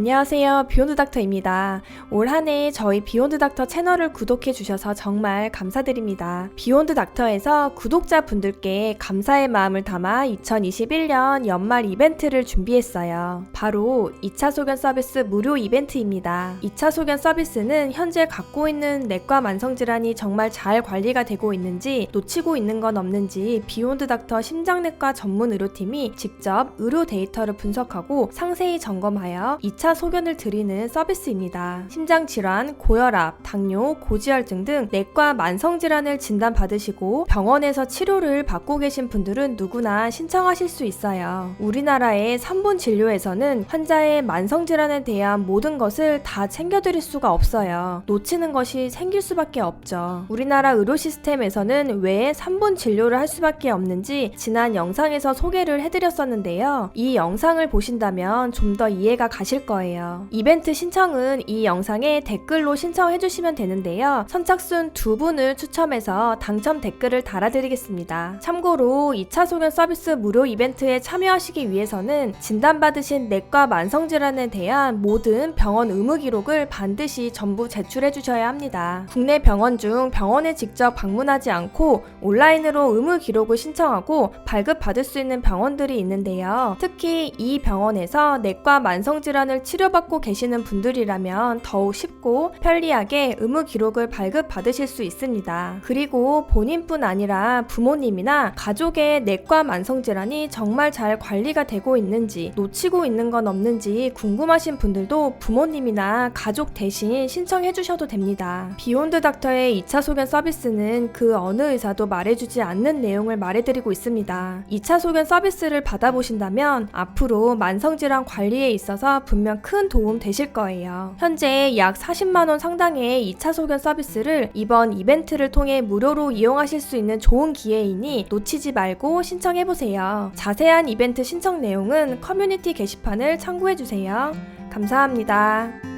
안녕하세요. 비욘드 닥터입니다. 올 한 해 저희 비욘드 닥터 채널을 구독해 주셔서 정말 감사드립니다. 비욘드 닥터에서 구독자분들께 감사의 마음을 담아 2021년 연말 이벤트를 준비했어요. 바로 2차 소견 서비스 무료 이벤트입니다. 2차 소견 서비스는 현재 갖고 있는 내과 만성 질환이 정말 잘 관리가 되고 있는지 놓치고 있는 건 없는지 비욘드 닥터 심장내과 전문 의료팀이 직접 의료 데이터를 분석하고 상세히 점검하여 2차 소견을 드리는 서비스입니다. 심장질환, 고혈압, 당뇨, 고지혈증 등 내과 만성질환을 진단받으시고 병원에서 치료를 받고 계신 분들은 누구나 신청하실 수 있어요. 우리나라의 3분 진료에서는 환자의 만성질환에 대한 모든 것을 다 챙겨드릴 수가 없어요. 놓치는 것이 생길 수밖에 없죠. 우리나라 의료 시스템에서는 왜 3분 진료를 할 수밖에 없는지 지난 영상에서 소개를 해드렸었는데요. 이 영상을 보신다면 좀 더 이해가 가실 거예요. 이벤트 신청은 이 영상에 댓글로 신청해 주시면 되는데요. 선착순 두 분을 추첨해서 당첨 댓글을 달아드리겠습니다. 참고로 2차 소견 서비스 무료 이벤트에 참여하시기 위해서는 진단받으신 내과 만성질환에 대한 모든 병원 의무 기록을 반드시 전부 제출해 주셔야 합니다. 국내 병원 중 병원에 직접 방문하지 않고 온라인으로 의무 기록을 신청하고 발급받을 수 있는 병원들이 있는데요. 특히 이 병원에서 내과 만성질환을 치료받고 계시는 분들이라면 더욱 쉽고 편리하게 의무 기록을 발급받으실 수 있습니다. 그리고 본인뿐 아니라 부모님이나 가족의 내과 만성 질환이 정말 잘 관리가 되고 있는지 놓치고 있는 건 없는지 궁금하신 분들도 부모님이나 가족 대신 신청해 주셔도 됩니다. 비욘드 닥터의 2차 소견 서비스는 그 어느 의사도 말해주지 않는 내용을 말해드리고 있습니다. 2차 소견 서비스를 받아보신다면 앞으로 만성질환 관리에 있어서 분명 큰 도움 되실 거예요. 현재 약 40만원 상당의 2차 소견 서비스를 이번 이벤트를 통해 무료로 이용하실 수 있는 좋은 기회이니 놓치지 말고 신청해보세요. 자세한 이벤트 신청 내용은 커뮤니티 게시판을 참고해주세요. 감사합니다.